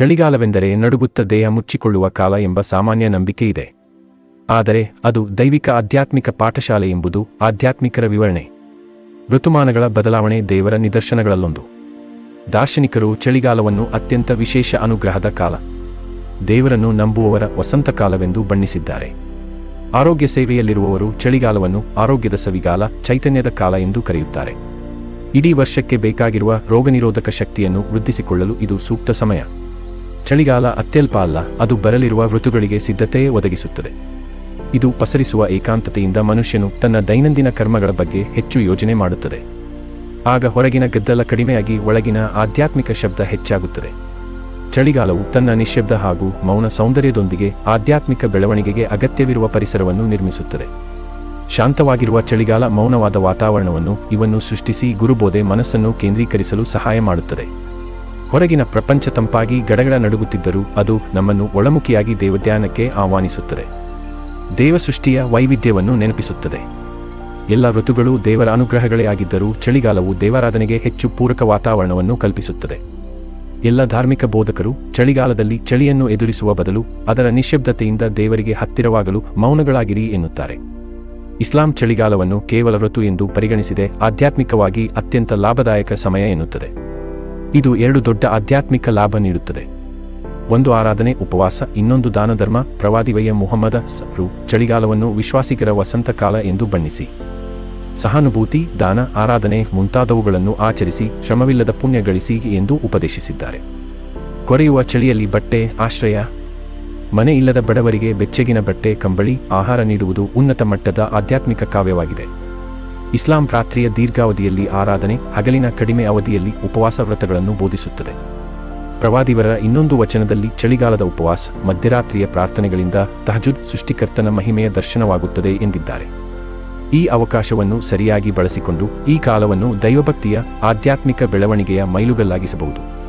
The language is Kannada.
ಚಳಿಗಾಲವೆಂದರೆ ನಡುಗುತ್ತ ದೇಹ ಮುಚ್ಚಿಕೊಳ್ಳುವ ಕಾಲ ಎಂಬ ಸಾಮಾನ್ಯ ನಂಬಿಕೆ ಇದೆ. ಆದರೆ ಅದು ದೈವಿಕ ಆಧ್ಯಾತ್ಮಿಕ ಪಾಠಶಾಲೆ ಎಂಬುದು ಆಧ್ಯಾತ್ಮಿಕರ ವಿವರಣೆ. ಋತುಮಾನಗಳ ಬದಲಾವಣೆ ದೇವರ ನಿದರ್ಶನಗಳಲ್ಲೊಂದು. ದಾರ್ಶನಿಕರು ಚಳಿಗಾಲವನ್ನು ಅತ್ಯಂತ ವಿಶೇಷ ಅನುಗ್ರಹದ ಕಾಲ. ದೇವರನ್ನು ನಂಬುವವರ ವಸಂತ ಕಾಲವೆಂದು ಬಣ್ಣಿಸಿದ್ದಾರೆ. ಆರೋಗ್ಯ ಸೇವೆಯಲ್ಲಿರುವವರು ಚಳಿಗಾಲವನ್ನು ಆರೋಗ್ಯದ ಸವಿಗಾಲ, ಚೈತನ್ಯದ ಕಾಲ ಎಂದು ಕರೆಯುತ್ತಾರೆ. ಇಡೀ ವರ್ಷಕ್ಕೆ ಬೇಕಾಗಿರುವ ರೋಗನಿರೋಧಕ ಶಕ್ತಿಯನ್ನು ವೃದ್ಧಿಸಿಕೊಳ್ಳಲು ಇದು ಸೂಕ್ತ ಸಮಯ. ಚಳಿಗಾಲ ಅತ್ಯಲ್ಪ ಅಲ್ಲ, ಅದು ಬರಲಿರುವ ಋತುಗಳಿಗೆ ಸಿದ್ಧತೆ ಒದಗಿಸುತ್ತದೆ. ಇದು ಪಸರಿಸುವ ಏಕಾಂತತೆಯಿಂದ ಮನುಷ್ಯನು ತನ್ನ ದೈನಂದಿನ ಕರ್ಮಗಳ ಬಗ್ಗೆ ಹೆಚ್ಚು ಯೋಜನೆ ಮಾಡುತ್ತದೆ. ಆಗ ಹೊರಗಿನ ಗದ್ದಲ ಕಡಿಮೆಯಾಗಿ ಒಳಗಿನ ಆಧ್ಯಾತ್ಮಿಕ ಶಬ್ದ ಹೆಚ್ಚಾಗುತ್ತದೆ. ಚಳಿಗಾಲವು ತನ್ನ ನಿಶ್ಶಬ್ದ ಹಾಗೂ ಮೌನ ಸೌಂದರ್ಯದೊಂದಿಗೆ ಆಧ್ಯಾತ್ಮಿಕ ಬೆಳವಣಿಗೆಗೆ ಅಗತ್ಯವಿರುವ ಪರಿಸರವನ್ನು ನಿರ್ಮಿಸುತ್ತದೆ. ಶಾಂತವಾಗಿರುವ ಚಳಿಗಾಲ ಮೌನವಾದ ವಾತಾವರಣವನ್ನು ಇವನ್ನು ಸೃಷ್ಟಿಸಿ ಗುರುಬೋಧೆ ಮನಸ್ಸನ್ನು ಕೇಂದ್ರೀಕರಿಸಲು ಸಹಾಯ ಮಾಡುತ್ತದೆ. ಹೊರಗಿನ ಪ್ರಪಂಚ ತಂಪಾಗಿ ಗಡಗಡ ನಡುಗುತ್ತಿದ್ದರೂ ಅದು ನಮ್ಮನ್ನು ಒಳಮುಖಿಯಾಗಿ ದೇವಧ್ಯಾನಕ್ಕೆ ಆಹ್ವಾನಿಸುತ್ತದೆ. ದೇವ ಸೃಷ್ಟಿಯ ವೈವಿಧ್ಯವನ್ನು ನೆನಪಿಸುತ್ತದೆ. ಎಲ್ಲ ಋತುಗಳು ದೇವರ ಅನುಗ್ರಹಗಳೇ ಆಗಿದ್ದರೂ ಚಳಿಗಾಲವು ದೇವಾರಾಧನೆಗೆ ಹೆಚ್ಚು ಪೂರಕ ವಾತಾವರಣವನ್ನು ಕಲ್ಪಿಸುತ್ತದೆ. ಎಲ್ಲ ಧಾರ್ಮಿಕ ಬೋಧಕರು ಚಳಿಗಾಲದಲ್ಲಿ ಚಳಿಯನ್ನು ಎದುರಿಸುವ ಬದಲು ಅದರ ನಿಶ್ಶಬ್ದತೆಯಿಂದ ದೇವರಿಗೆ ಹತ್ತಿರವಾಗಲು ಮೌನಗಳಾಗಿರಿ ಎನ್ನುತ್ತಾರೆ. ಇಸ್ಲಾಂ ಚಳಿಗಾಲವನ್ನು ಕೇವಲ ಋತು ಎಂದು ಪರಿಗಣಿಸಿದೆ, ಆಧ್ಯಾತ್ಮಿಕವಾಗಿ ಅತ್ಯಂತ ಲಾಭದಾಯಕ ಸಮಯ ಎನ್ನುತ್ತದೆ. ಇದು ಎರಡು ದೊಡ್ಡ ಆಧ್ಯಾತ್ಮಿಕ ಲಾಭ ನೀಡುತ್ತದೆ. ಒಂದು ಆರಾಧನೆ, ಉಪವಾಸ, ಇನ್ನೊಂದು ದಾನಧರ್ಮ ಪ್ರವಾದಿವಯ್ಯ ಮುಹಮ್ಮದ ಸರು ಚಳಿಗಾಲವನ್ನು ವಿಶ್ವಾಸಿಗರ ವಸಂತ ಕಾಲ ಎಂದು ಬಣ್ಣಿಸಿ. ಸಹಾನುಭೂತಿ, ದಾನ, ಆರಾಧನೆ ಮುಂತಾದವುಗಳನ್ನು ಆಚರಿಸಿ, ಶ್ರಮವಿಲ್ಲದ ಪುಣ್ಯ ಗಳಿಸಿ ಎಂದು ಉಪದೇಶಿಸಿದ್ದಾರೆ. ಕೊರೆಯುವ ಚಳಿಯಲ್ಲಿ ಬಟ್ಟೆ, ಆಶ್ರಯ, ಮನೆ ಇಲ್ಲದ ಬಡವರಿಗೆ ಬೆಚ್ಚಗಿನ ಬಟ್ಟೆ, ಕಂಬಳಿ, ಆಹಾರ ನೀಡುವುದು ಉನ್ನತ ಮಟ್ಟದ ಆಧ್ಯಾತ್ಮಿಕ ಕಾವ್ಯವಾಗಿದೆ. ಇಸ್ಲಾಂ ರಾತ್ರಿಯ ದೀರ್ಘಾವಧಿಯಲ್ಲಿ ಆರಾಧನೆ, ಹಗಲಿನ ಕಡಿಮೆ ಅವಧಿಯಲ್ಲಿ ಉಪವಾಸ ವ್ರತಗಳನ್ನು ಬೋಧಿಸುತ್ತದೆ. ಪ್ರವಾದಿವರ ಇನ್ನೊಂದು ವಚನದಲ್ಲಿ ಚಳಿಗಾಲದ ಉಪವಾಸ, ಮಧ್ಯರಾತ್ರಿಯ ಪ್ರಾರ್ಥನೆಗಳಿಂದ ತಹಜುದ್ ಸೃಷ್ಟಿಕರ್ತನ ಮಹಿಮೆಯ ದರ್ಶನವಾಗುತ್ತದೆ ಎಂದಿದ್ದಾರೆ. ಈ ಅವಕಾಶವನ್ನು ಸರಿಯಾಗಿ ಬಳಸಿಕೊಂಡು ಈ ಕಾಲವನ್ನು ದೈವಭಕ್ತಿಯ, ಆಧ್ಯಾತ್ಮಿಕ ಬೆಳವಣಿಗೆಯ ಮೈಲುಗಲ್ಲಾಗಿಸಬಹುದು.